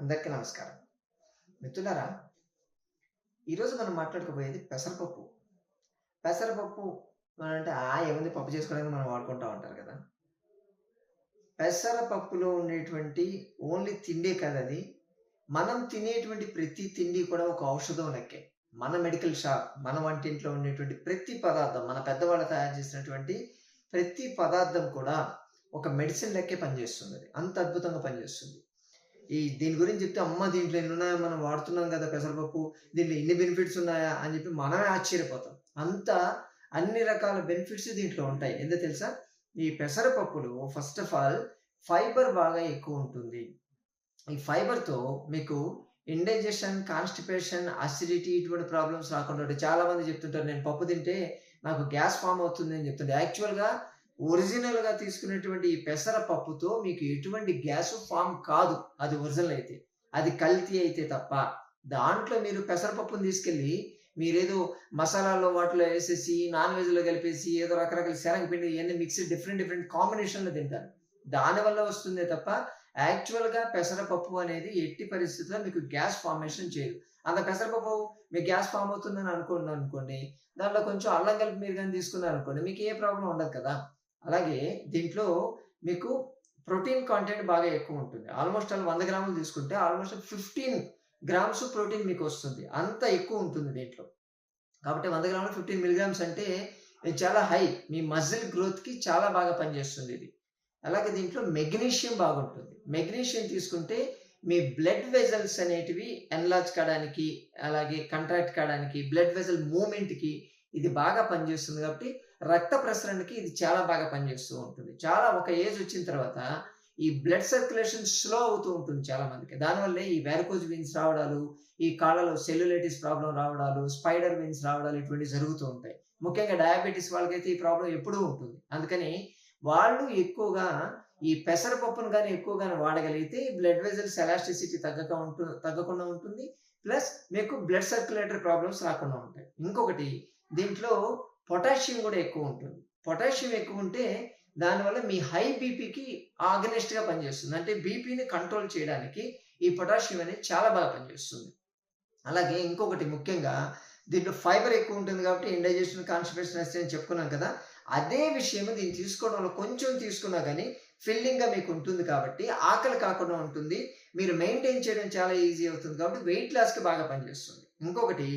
అందరికీ నమస్కారం. మిత్రులారా ఈరోజు మనం మాట్లాడుకోబోయేది పెసరపప్పు. పెసరపప్పు మనం అంటే ఆ ఏముంది పప్పు చేసుకోవడానికి మనం వాడుకుంటూ ఉంటారు కదా. పెసరపప్పులో ఉండేటువంటి ఓన్లీ తిండే కాదు అది. మనం తినేటువంటి ప్రతి తిండి కూడా ఒక ఔషధం లెక్కే. మన మెడికల్ షాప్ మన వంటింట్లో ఉండేటువంటి ప్రతి పదార్థం మన పెద్దవాళ్ళు తయారు చేసినటువంటి ప్రతి పదార్థం కూడా ఒక మెడిసిన్ లెక్కే పనిచేస్తుంది అంత అద్భుతంగా పనిచేస్తుంది. ఈ దీని గురించి చెప్తే అమ్మ దీంట్లో ఎన్ని ఉన్నాయో మనం వాడుతున్నాం కదా పెసరపప్పు దీంట్లో ఎన్ని బెనిఫిట్స్ ఉన్నాయా అని చెప్పి మనమే ఆశ్చర్యపోతాం. అంత అన్ని రకాల బెనిఫిట్స్ దీంట్లో ఉంటాయి. ఎందుకు తెలుసా? ఈ పెసరపప్పులో ఫస్ట్ ఆఫ్ ఆల్ ఫైబర్ బాగా ఎక్కువ ఉంటుంది. ఈ ఫైబర్తో మీకు ఇండైజెషన్ కాన్స్టిపేషన్ అసిడిటీ ఇటువంటి ప్రాబ్లమ్స్ రాకుండా చాలా మంది చెప్తుంటారు నేను పప్పు తింటే నాకు గ్యాస్ ఫామ్ అవుతుంది అని చెప్తుంటే యాక్చువల్గా ఒరిజినల్గా తీసుకునేటువంటి ఈ పెసర పప్పుతో మీకు ఎటువంటి గ్యాస్ ఫామ్ కాదు. అది ఒరిజినల్ అయితే. అది కల్తీ అయితే తప్ప. దాంట్లో మీరు పెసరపప్పును తీసుకెళ్ళి మీరేదో మసాలాలో వాటిలో వేసేసి నాన్ వెజ్లో కలిపేసి ఏదో రకరకాల శనగపిండి ఇవన్నీ మిక్స్ డిఫరెంట్ డిఫరెంట్ కాంబినేషన్లో తింటారు. దానివల్ల వస్తుందే తప్ప యాక్చువల్గా పెసరపప్పు అనేది ఎట్టి పరిస్థితుల్లో మీకు గ్యాస్ ఫార్మేషన్ చేయదు. అంత పెసరపప్పు మీకు గ్యాస్ ఫామ్ అవుతుందని అనుకోండి అనుకోండి దాంట్లో కొంచెం అల్లం కలిపి మీరు కానీ తీసుకున్నారు అనుకోండి మీకు ఏ ప్రాబ్లం ఉండదు కదా. అలాగే దీంట్లో మీకు ప్రోటీన్ కాంటెంట్ బాగా ఎక్కువ ఉంటుంది. ఆల్మోస్ట్ అలా వంద గ్రాములు తీసుకుంటే ఆల్మోస్ట్ ఫిఫ్టీన్ గ్రామ్స్ ప్రోటీన్ మీకు వస్తుంది. అంత ఎక్కువ ఉంటుంది దీంట్లో. కాబట్టి వంద గ్రాములు ఫిఫ్టీన్ మిలిగ్రామ్స్ అంటే ఇది చాలా హై. మీ మజిల్ గ్రోత్కి చాలా బాగా పనిచేస్తుంది ఇది. అలాగే దీంట్లో మెగ్నీషియం బాగుంటుంది. మెగ్నీషియం తీసుకుంటే మీ బ్లడ్ వెజల్స్ అనేటివి ఎన్లాజ్ కావడానికి అలాగే కంట్రాక్ట్ కావడానికి బ్లడ్ వెజల్ మూమెంట్కి ఇది బాగా పనిచేస్తుంది కాబట్టి రక్త ప్రసరణకి ఇది చాలా బాగా పనిచేస్తూ ఉంటుంది. చాలా ఒక ఏజ్ వచ్చిన తర్వాత ఈ బ్లడ్ సర్క్యులేషన్ స్లో అవుతూ ఉంటుంది చాలా మందికి. దానివల్ల ఈ వ్యారకోజ్ వీన్స్ రావడాలు ఈ కాళ్ళలో సెల్యులైటిస్ ప్రాబ్లం రావడాలు స్పైడర్ వీన్స్ రావడాలు ఇటువంటి జరుగుతూ ఉంటాయి. ముఖ్యంగా డయాబెటీస్ వాళ్ళకైతే ఈ ప్రాబ్లం ఎప్పుడూ ఉంటుంది. అందుకని వాళ్ళు ఎక్కువగా ఈ పెసరపప్పును కానీ ఎక్కువగా వాడగలిగితే బ్లడ్ వెజల్స్ ఎలాస్టిసిటీ తగ్గక ఉంటు తగ్గకుండా ఉంటుంది. ప్లస్ మీకు బ్లడ్ సర్క్యులేటరీ ప్రాబ్లమ్స్ రాకుండా ఉంటాయి. ఇంకొకటి దీంట్లో పొటాషియం కూడా ఎక్కువ ఉంటుంది. పొటాషియం ఎక్కువ ఉంటే దానివల్ల మీ హై బీపీకి ఆగనిస్ట్గా పనిచేస్తుంది. అంటే బీపీని కంట్రోల్ చేయడానికి ఈ పొటాషియం అనేది చాలా బాగా పనిచేస్తుంది. అలాగే ఇంకొకటి ముఖ్యంగా దీంట్లో ఫైబర్ ఎక్కువ ఉంటుంది కాబట్టి ఇండైజెషన్ కాన్స్టిపేషన్ అని చెప్పుకున్నాం కదా అదే విషయం దీన్ని తీసుకోవడం వల్ల కొంచెం తీసుకున్నా కానీ ఫిల్లింగ్గా మీకు ఉంటుంది కాబట్టి ఆకలి కాకుండా ఉంటుంది. మీరు మెయింటైన్ చేయడం చాలా ఈజీ అవుతుంది కాబట్టి వెయిట్ లాస్కి బాగా పనిచేస్తుంది. ఇంకొకటి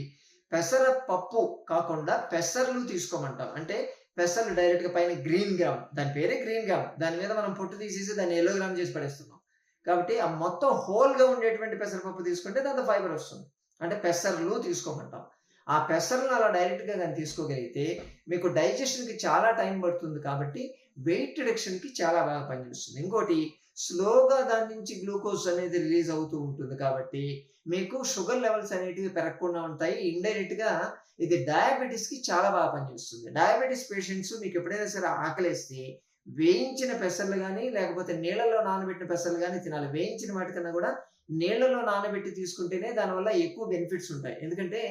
పెసర పప్పు కాకుండా పెసర్లు తీసుకోమంటాం. అంటే పెసర్లు డైరెక్ట్గా పైన గ్రీన్ గ్రామ్ దాని పేరే గ్రీన్ గ్రామ్ దాని మీద మనం పొట్టు తీసేసి దాన్ని ఎల్లో గ్రామ్ చేసి పడేస్తున్నాం. కాబట్టి ఆ మొత్తం హోల్గా ఉండేటువంటి పెసరపప్పు తీసుకుంటే దాంతో ఫైబర్ వస్తుంది. అంటే పెసర్లు తీసుకోమంటాం. ఆ పెసర్లు అలా డైరెక్ట్గా కానీ తీసుకోగలిగితే మీకు డైజెషన్కి చాలా టైం పడుతుంది కాబట్టి వెయిట్ రిడక్షన్కి చాలా బాగా పనిచేస్తుంది. ఇంకోటి స్లోగా దాని నుంచి గ్లూకోజ్ అనేది రిలీజ్ అవుతూ ఉంటుంది కాబట్టి మీకు షుగర్ లెవెల్స్ అనేటివి పెరగకుండా ఉంటాయి. ఇండైరెక్ట్గా ఇది డయాబెటీస్కి చాలా బాగా పనిచేస్తుంది. డయాబెటీస్ పేషెంట్స్ మీకు ఎప్పుడైనా సరే ఆకలేస్తే వేయించిన పెసర్లు కానీ లేకపోతే నీళ్ళలో నానబెట్టిన పెసర్లు కానీ తినాలి. వేయించిన వాటికన్నా కూడా నీళ్ళలో నానబెట్టి తీసుకుంటేనే దానివల్ల ఎక్కువ బెనిఫిట్స్ ఉంటాయి. ఎందుకంటే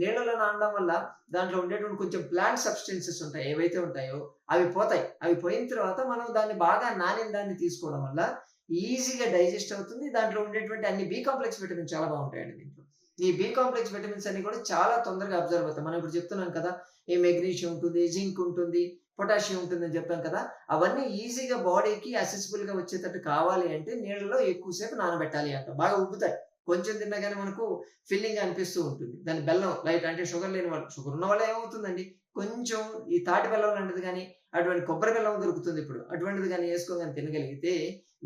నీళ్ళలో నానడం వల్ల దాంట్లో ఉండేటువంటి కొంచెం ప్లాంట్ సబ్స్టెన్సెస్ ఉంటాయి. ఏవైతే ఉంటాయో అవి పోతాయి. అవి పోయిన తర్వాత మనం దాన్ని బాగా నానిన దాన్ని తీసుకోవడం వల్ల ఈజీగా డైజెస్ట్ అవుతుంది. దాంట్లో ఉండేటువంటి అన్ని బి కాంప్లెక్స్ విటమిన్స్ చాలా బాగుంటాయండి దీంట్లో. ఈ బి కాంప్లెక్స్ విటమిన్స్ అన్ని కూడా చాలా తొందరగా అబ్జర్వ్ అవుతాయి. మనం ఇప్పుడు చెప్తున్నాం కదా ఈ మెగ్నీషియం ఉంటుంది జింక్ ఉంటుంది పొటాషియం ఉంటుందని చెప్పాం కదా అవన్నీ ఈజీగా బాడీకి అసెసిబుల్గా వచ్చేటట్టు కావాలి అంటే నీళ్ళలో ఎక్కువసేపు నానబెట్టాలి అంట. బాగా ఉబ్బుతాయి. కొంచెం తిన్నా కానీ మనకు ఫిల్లింగ్ అనిపిస్తూ ఉంటుంది. దాని బెల్లం లైట్ అంటే షుగర్ లేని వాళ్ళు షుగర్ ఉన్న వాళ్ళు ఏమవుతుందండి కొంచెం ఈ తాటి బెల్లం లాంటిది కానీ అటువంటి కొబ్బరి బెల్లం దొరుకుతుంది ఇప్పుడు. అటువంటిది కానీ వేసుకోగానే తినగలిగితే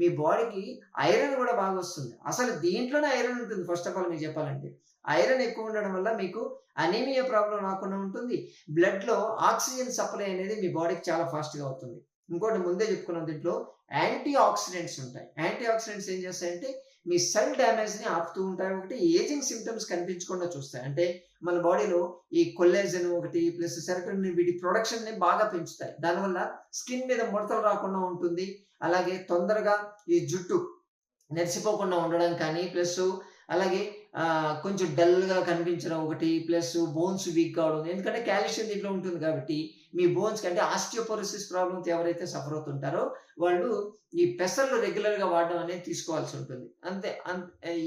మీ బాడీకి ఐరన్ కూడా బాగా వస్తుంది. అసలు దీంట్లోనే ఐరన్ ఉంటుంది ఫస్ట్ ఆఫ్ ఆల్ మీకు చెప్పాలంటే. ఐరన్ ఎక్కువ ఉండడం వల్ల మీకు అనీమియా ప్రాబ్లం రాకుండా ఉంటుంది. బ్లడ్లో ఆక్సిజన్ సప్లై అనేది మీ బాడీకి చాలా ఫాస్ట్గా అవుతుంది. ఇంకోటి ముందే చెప్పుకున్నాం దీంట్లో యాంటీ ఆక్సిడెంట్స్ ఉంటాయి. యాంటీ ఆక్సిడెంట్స్ ఏం చేస్తాయంటే మీ సెల్ డ్యామేజ్ని ఆపుతూ ఉంటాయి. ఒకటి ఏజింగ్ సిమ్టమ్స్ కనిపించకుండా చూస్తాయి. అంటే మన బాడీలో ఈ కొల్లెజన్ ఒకటి ప్లస్ సెరటోనిన్ వీటి ప్రొడక్షన్ని బాగా పెంచుతాయి. దానివల్ల స్కిన్ మీద ముడతలు రాకుండా ఉంటుంది. అలాగే తొందరగా ఈ జుట్టు నెరిసిపోకుండా ఉండడం కానీ ప్లస్ అలాగే కొంచెం డల్గా కనిపించడం ఒకటి ప్లస్ బోన్స్ వీక్ కావడం ఎందుకంటే కాల్షియం దీంట్లో ఉంటుంది కాబట్టి మీ బోన్స్ కంటే ఆస్టియోపోరోసిస్ ప్రాబ్లమ్స్ ఎవరైతే సఫర్ అవుతుంటారో వాళ్ళు ఈ పెసర్లు రెగ్యులర్గా వాడడం అనేది తీసుకోవాల్సి ఉంటుంది. అంతే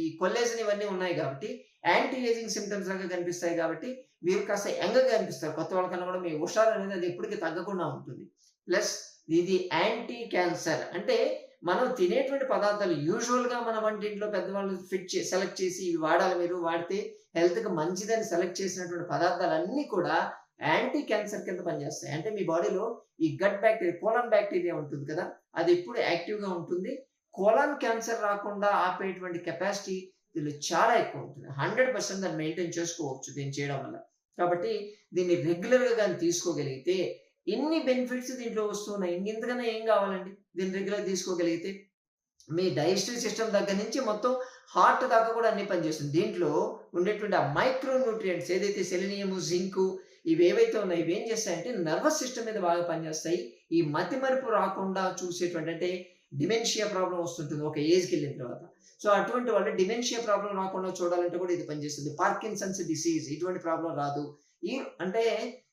ఈ కొల్లేజన్ ఇవన్నీ ఉన్నాయి కాబట్టి యాంటీ ఏజింగ్ సిమ్టమ్స్ లాగా కనిపిస్తాయి కాబట్టి మీరు కాస్త యంగ్గా కనిపిస్తారు. కొత్త వాళ్ళకన్నా కూడా మీ హుషారు అనేది అది ఎప్పటికీ తగ్గకుండా ఉంటుంది. ప్లస్ ఇది యాంటీ క్యాన్సర్ అంటే మనం తినేటువంటి పదార్థాలు యూజువల్గా మన వంటింట్లో పెద్దవాళ్ళు ఫిట్ సెలెక్ట్ చేసి ఇవి వాడాలి మీరు వాడితే హెల్త్కి మంచిదని సెలెక్ట్ చేసినటువంటి పదార్థాలన్నీ కూడా యాంటీ క్యాన్సర్ కింద పనిచేస్తాయి. అంటే మీ బాడీలో ఈ గట్ బ్యాక్టీరియా కోలాన్ బ్యాక్టీరియా ఉంటుంది కదా అది ఎప్పుడు యాక్టివ్గా ఉంటుంది. కోలాన్ క్యాన్సర్ రాకుండా ఆపేటువంటి కెపాసిటీ దీనిలో చాలా ఎక్కువ ఉంటుంది. హండ్రెడ్ పర్సెంట్ దాన్ని మెయింటైన్ చేసుకోవచ్చు దీన్ని చేయడం వల్ల. కాబట్టి దీన్ని రెగ్యులర్గా కానీ తీసుకోగలిగితే ఎన్ని బెనిఫిట్స్ దీంట్లో వస్తున్నాయి? ఇంకెంతకన్నా ఏం కావాలండి? దీన్ని రెగ్యులర్ తీసుకోగలిగితే మీ డైజెస్టివ్ సిస్టమ్ దగ్గర నుంచి మొత్తం హార్ట్ దాకా కూడా అన్ని పనిచేస్తుంది. దీంట్లో ఉండేటువంటి ఆ మైక్రో న్యూట్రియంట్స్ ఏదైతే సెలినియము జింకు ఇవి ఏవైతే ఉన్నాయో ఇవి ఏం చేస్తాయంటే నర్వస్ సిస్టమ్ మీద బాగా పనిచేస్తాయి. ఈ మతి మరుపు రాకుండా చూసేటువంటి అంటే డిమెన్షియా ప్రాబ్లం వస్తుంటుంది ఒక ఏజ్కి వెళ్ళిన తర్వాత. సో అటువంటి వాళ్ళు డిమెన్షియా ప్రాబ్లం రాకుండా చూడాలంటే కూడా ఇది పనిచేస్తుంది. పార్కిన్సన్స్ డిసీజ్ ఇటువంటి ప్రాబ్లం రాదు. ఈ అంటే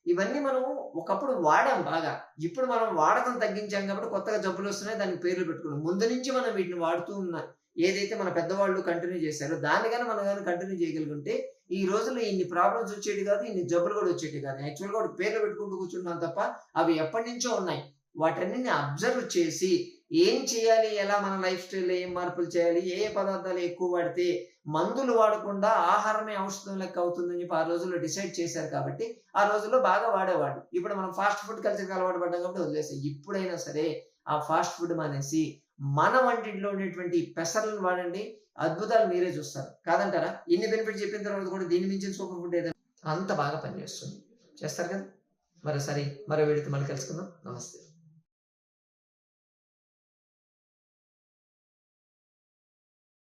ఇవన్నీ మనం ఒకప్పుడు వాడాం బాగా. ఇప్పుడు మనం వాడకం తగ్గించాం కాబట్టి కొత్తగా జబ్బులు వస్తున్నాయి దానికి పేర్లు పెట్టుకున్నాం. ముందు నుంచి మనం వీటిని వాడుతూ ఉన్నాం ఏదైతే మన పెద్దవాళ్ళు కంటిన్యూ చేశారో దాన్ని కానీ మనం కానీ కంటిన్యూ చేయగలుగుంటే ఈ రోజుల్లో ఇన్ని ప్రాబ్లమ్స్ వచ్చేటి కాదు ఇన్ని జబ్బులు కూడా వచ్చేటి కాదు. యాక్చువల్గా పేర్లు పెట్టుకుంటూ కూర్చున్నాం తప్ప అవి ఎప్పటి నుంచో ఉన్నాయి. వాటన్నిటిని అబ్జర్వ్ చేసి ఏం చేయాలి? ఎలా మన లైఫ్ స్టైల్లో ఏం మార్పులు చేయాలి? ఏ పదార్థాలు ఎక్కువ వాడితే మందులు వాడకుండా ఆహారమే ఔషధం లెక్క అవుతుందని చెప్పి ఆ రోజుల్లో డిసైడ్ చేశారు కాబట్టి ఆ రోజుల్లో బాగా వాడేవాడు ఇప్పుడు మనం ఫాస్ట్ ఫుడ్ కల్చర్కి అలవాటు పడ్డాం కాబట్టి వదిలేసాం. ఇప్పుడైనా సరే ఆ ఫాస్ట్ ఫుడ్ మానేసి మన వంటింట్లో ఉండేటువంటి పెసర్లను వాడండి. అద్భుతాలు మీరే చూస్తారు. కాదంటారా? ఇన్ని బెనిఫిట్ చెప్పిన తర్వాత కూడా దీన్ని మించిన సూపర్ ఫుడ్ ఏదైనా అంత బాగా పనిచేస్తుంది. చేస్తారు కదా? మరోసారి మరో వీడితో మళ్ళీ కలుసుకుందాం. నమస్తే.